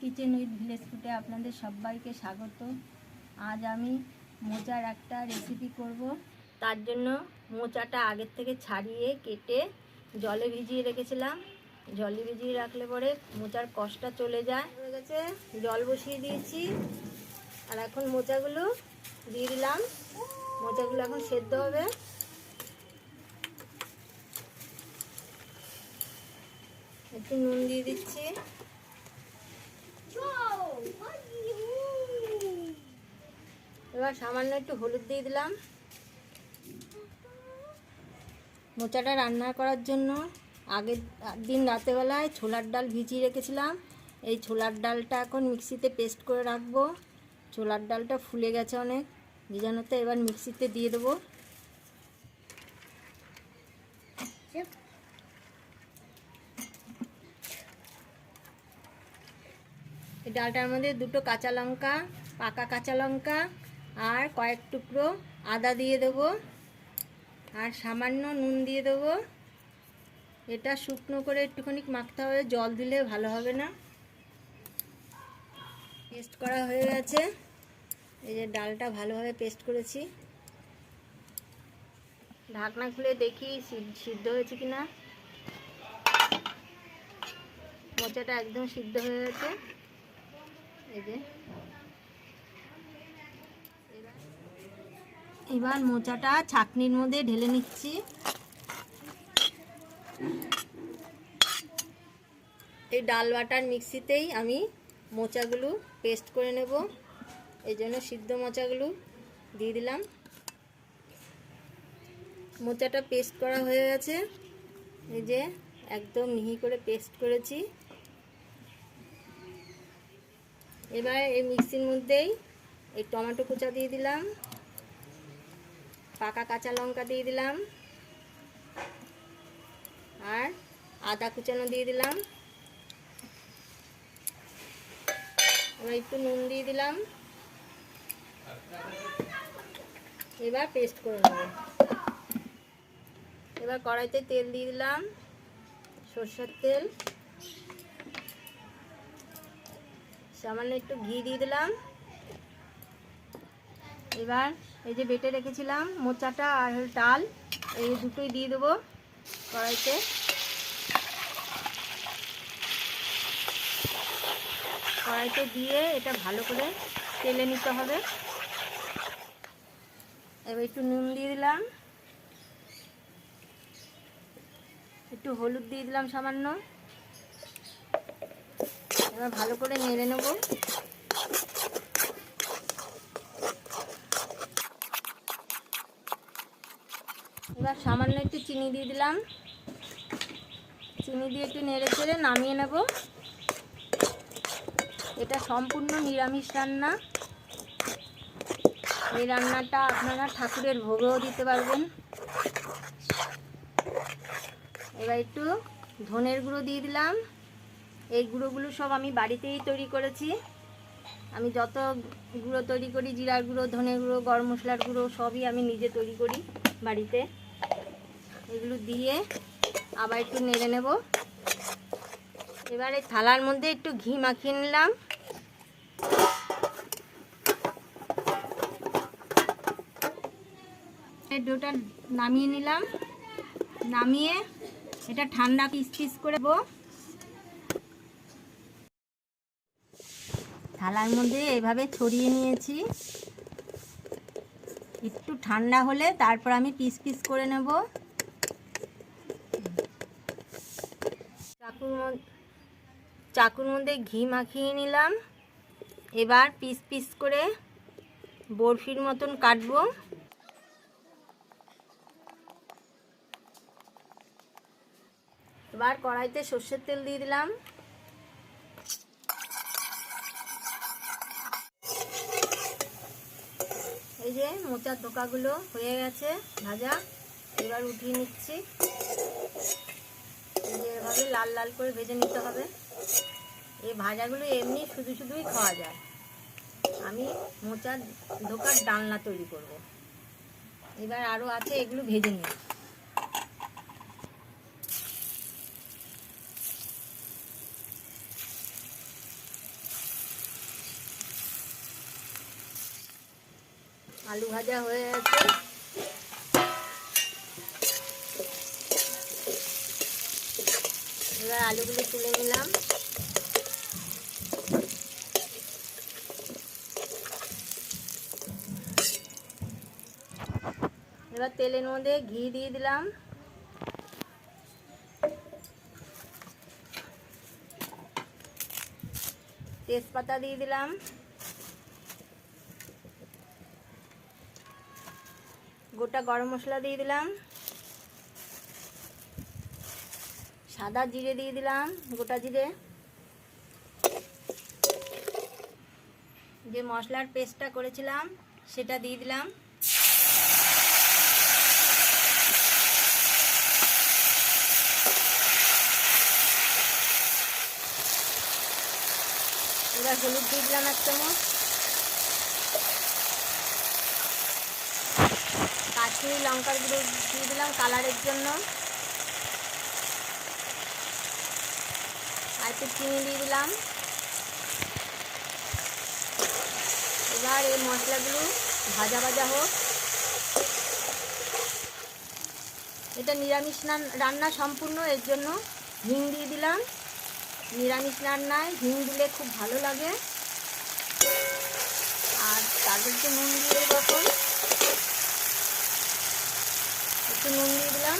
Kitchen with village ফুটে আপনাদের সবাইকে স্বাগত। আজ আমি মোচার একটা রেসিপি করব। তার জন্য মোচাটা আগের থেকে ছাড়িয়ে কেটে জলে ভিজিয়ে রেখেছিলাম। জলে ভিজিয়ে রাখলে পরে মোচার কষটা চলে যায়। হয়ে গেছে, জল বসিয়ে দিয়েছি। আর এখন মোচাগুলো দিয়ে দিলাম। মোচাগুলো এখন সেদ্ধ হবে। একটু নুন দিয়ে দিচ্ছি। এবার সামান্য একটু হলুদ দিয়ে দিলাম। মোচাটা রান্না করার জন্য আগের দিন রাতেবেলায় ছোলার ডাল ভিজিয়ে রেখেছিলাম। এই ছোলার ডালটা এখন মিক্সিতে পেস্ট করে রাখব। ছোলার ডালটা ফুলে গেছে অনেক। ভিজানোতে এবার মিক্সিতে দিয়ে দেবো। ডালটার মধ্যে দুটো কাঁচা লঙ্কা, পাকা কাঁচা লঙ্কা আর কয়েক টুকরো আদা দিয়ে দেবো আর সামান্য নুন দিয়ে দেবো। এটা শুকনো করে একটুখানি মাখতে হবে, জল দিলে ভালো হবে না। পেস্ট করা হয়ে গেছে। এই যে ডালটা ভালোভাবে পেস্ট করেছি। ঢাকনা খুলে দেখি সিদ্ধ- সিদ্ধ হয়েছে কিনা। মোচাটা একদম সিদ্ধ হয়ে গেছে। এবার মোচাটা ছাকনির মধ্যে ঢেলে নিচ্ছি। এই ডাল বাটার মিক্সিতেই আমি মোচাগুলো পেস্ট করে নেব। এই জন্য সিদ্ধ মোচাগুলো দিয়ে দিলাম। মোচাটা পেস্ট করা হয়ে গেছে। এই যে একদম মিহি করে পেস্ট করেছি। এবার এই মিক্সির মধ্যেই এই টমেটো কুচা দিয়ে দিলাম, পাকা কাঁচা লঙ্কা দিয়ে দিলাম, আর আদা কুচানো দিয়ে দিলাম। এবার একটু নুন দিয়ে দিলাম। এবার পেস্ট করে নেব। এবার কড়াইতে তেল দিয়ে দিলাম, সর্ষের তেল। সামান্য একটু ঘি দিয়ে দিলাম। এবার এই যে বেটে রেখেছিলাম মোচাটা আর ডাল, এই দুটোই দিয়ে দেবো কড়াইতে। কড়াইতে দিয়ে এটা ভালো করে তেলে নিতে হবে। এবার একটু নুন দিয়ে দিলাম। একটু হলুদ দিয়ে দিলাম সামান্য। এবার ভালো করে নেড়ে নেব। এবার সামান্য একটু চিনি দিয়ে দিলাম। চিনি দিয়ে একটু নেড়ে চেড়ে নামিয়ে নেব। এটা সম্পূর্ণ নিরামিষ রান্না। এই রান্নাটা আপনারা ঠাকুরের ভোগেও দিতে পারবেন। এবার একটু ধনের গুঁড়ো দিয়ে দিলাম। এই গুঁড়োগুলো সব আমি বাড়িতেই তৈরি করেছি। আমি যত গুঁড়ো তৈরি করি, জিরার গুঁড়ো, ধনে গুঁড়ো, গরম মশলার গুঁড়ো, সবই আমি নিজে তৈরি করি বাড়িতে। এগুলো দিয়ে আবার একটু নেড়ে নেব। এবারে থালার মধ্যে একটু ঘি মাখিয়ে নিলাম। এই ডোটা নামিয়ে নিলাম। নামিয়ে এটা ঠান্ডা পিস পিস করে দেবো থালার মধ্যে এভাবে ছড়িয়ে নিয়েছি। একটু ঠান্ডা হলে তারপর আমি পিস পিস করে নেব। চাকুর চাকুর মধ্যে ঘি মাখিয়ে নিলাম। এবার পিস পিস করে বরফির মতন কাটবো। এবার কড়াইতে সর্ষের তেল দিয়ে দিলাম এই যে মোচার ধোকাগুলো হয়ে গেছে ভাজা। এবার উঠিয়ে নিচ্ছি। এভাবে লাল লাল করে ভেজে নিতে হবে। এই ভাজাগুলো এমনি শুধু শুধুই খাওয়া যায়। আমি মোচার ধোকার ডালনা তৈরি করব। এবার আরও আছে, এগুলো ভেজে নিই। আলু ভাজা হয়ে গেছে। এবার আলুগুলো তুলে নিলাম। এবার তেলের মধ্যে ঘি দিয়ে দিলাম। তেজপাতা দিয়ে দিলাম। গোটা গরম মশলা দিয়ে দিলাম। সাদা জিরে দিয়ে দিলাম, গোটা জিরে। যে মশলার পেস্টটা করেছিলাম, সেটা দিয়ে দিলাম। এবার হলুদ দিয়ে দিলাম এক চামচ। কাশ্মীরি লঙ্কার গুঁড়ো দিয়ে দিলাম কালারের জন্য। আর একটু চিনি দিয়ে দিলাম। এবার এই মশলাগুলো ভাজা ভাজা হোক। এটা নিরামিষ রান- রান্না সম্পূর্ণ, এর জন্য হিং দিয়ে দিলাম। নিরামিষ রান্নায় হিং দিলে খুব ভালো লাগে। আর তাদেরকে নুন দিয়ে যখন একটু নুন দিয়ে দিলাম।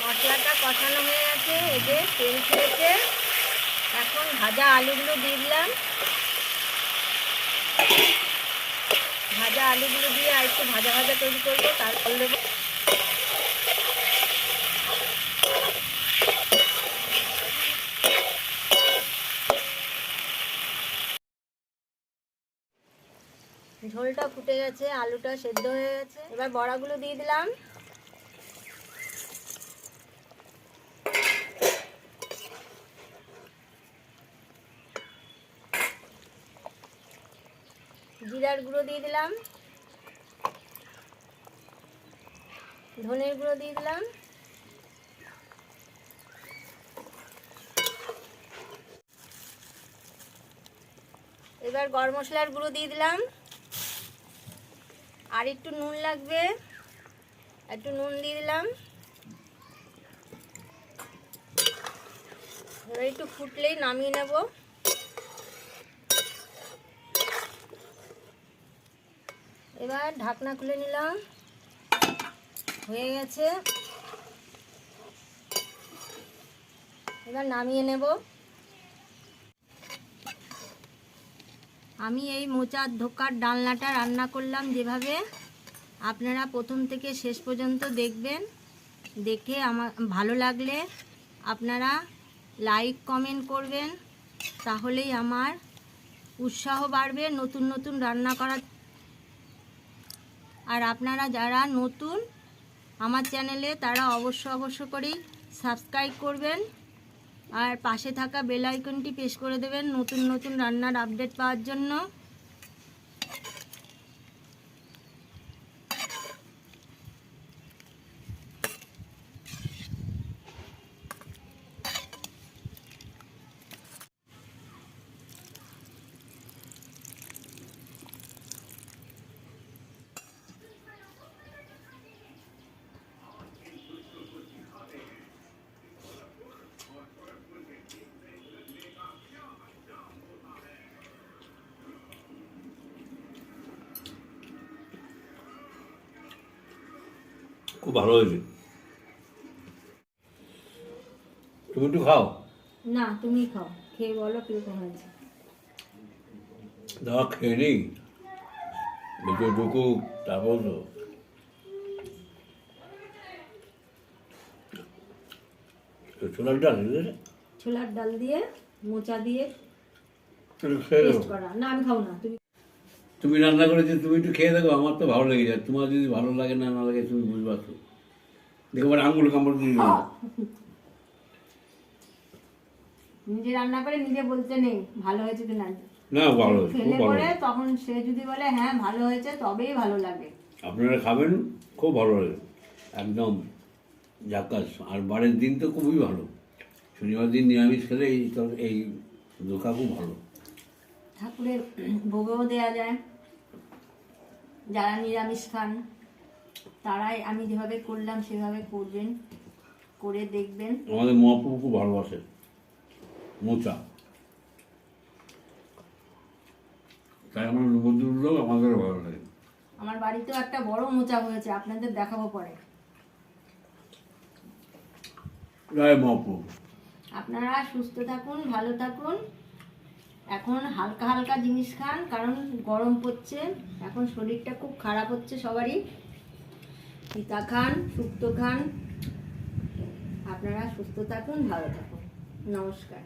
মশলাটা কষানো হয়ে গেছে, এই যে তেল ছেড়েছে। এখন ভাজা আলুগুলো দিয়ে দিলাম। ভাজা আলুগুলো দিয়ে আর একটু ভাজা ভাজা তৈরি করব, তারপর দেবো ঝোলটা ফুটে গেছে, আলুটা সেদ্ধ হয়ে গেছে। এবার বড়াগুলো দিয়ে দিলাম। জিরার গুঁড়ো দিয়ে দিলাম। ধনের গুঁড়ো দিয়ে দিলাম। এবার গরম মশলার গুঁড়ো দিয়ে দিলাম। আর একটু নুন লাগবে। একটু নুন দিয়ে দিলাম। একটু ফুটলেই নামিয়ে নেব। এবার ঢাকনা খুলে নিলাম। হয়ে গেছে। এবার নামিয়ে নেব। আমি এই মোচার ধোকার ডালনাটা রান্না করলাম যেভাবে। আপনারা প্রথম থেকে শেষ পর্যন্ত দেখবেন। দেখে আমার, ভালো লাগলে আপনারা লাইক, কমেন্ট করবেন। তাহলেই আমার উৎসাহ বাড়বে নতুন নতুন রান্না করার। আর আপনারা যারা নতুন, আমার চ্যানেলে তারা অবশ্য অবশ্য করেই সাবস্ক্রাইব করবেন। আর পাশে থাকা বেল আইকনটি প্রেস করে দেবেন নতুন নতুন রান্নার আপডেট পাওয়ার জন্য। খুব ভালো হয়েছে। তুমি একটু খাও। না তুমি খাও। খেয়ে বলো কীরকম হয়েছে। দাওয়া খেয়ে নিই একটু ঢুকুক তারপর তো ছোলার ডাল? ছোলার ডাল দিয়ে মোচা দিয়ে। করা। না আমি খাব না। তুমি তুমি রান্না করেছ তুমি একটু খেয়ে দেখো আমার তো ভালো লেগে যায়। তোমার যদি ভালো লাগে না না লাগে তুমি বুঝবা তো। দেখো আঙুল কামড় দিয়ে না। নিজে রান্না করে নিজে বলতে নেই ভালো হয়েছে কি না? না ভালো খেলে পরে তখন সে যদি বলে হ্যাঁ ভালো হয়েছে তবেই ভালো লাগে। আপনারা খাবেন খুব ভালো লাগে। একদম জাকাস আর বারের দিন তো খুবই ভালো। শনিবার দিন নিরামিষ খেলে এই এই ধোকা খুব ভালো। ঠাকুরের ভোগও দেওয়া যায়। যারা নিরামিষ খান তারাই আমি যেভাবে করলাম সেভাবে করবেন করে দেখবেন। আমাদের মহাপ্রভু খুব ভালোবাসে মোচা। তাই আমরা নবদ্বীপ লোক আমাদেরও ভালো লাগে। আমার বাড়িতেও একটা বড় মোচা হয়েছে আপনাদের দেখাবো পরে। জয় মহাপ্রভু। আপনারা সুস্থ থাকুন ভালো থাকুন। এখন হালকা হালকা জিনিস খান, কারণ গরম পড়ছে, এখন শরীরটা খুব খারাপ হচ্ছে সবারই। পিতা খান শুক্তো খান। আপনারা সুস্থ থাকুন, ভালো থাকুন। নমস্কার।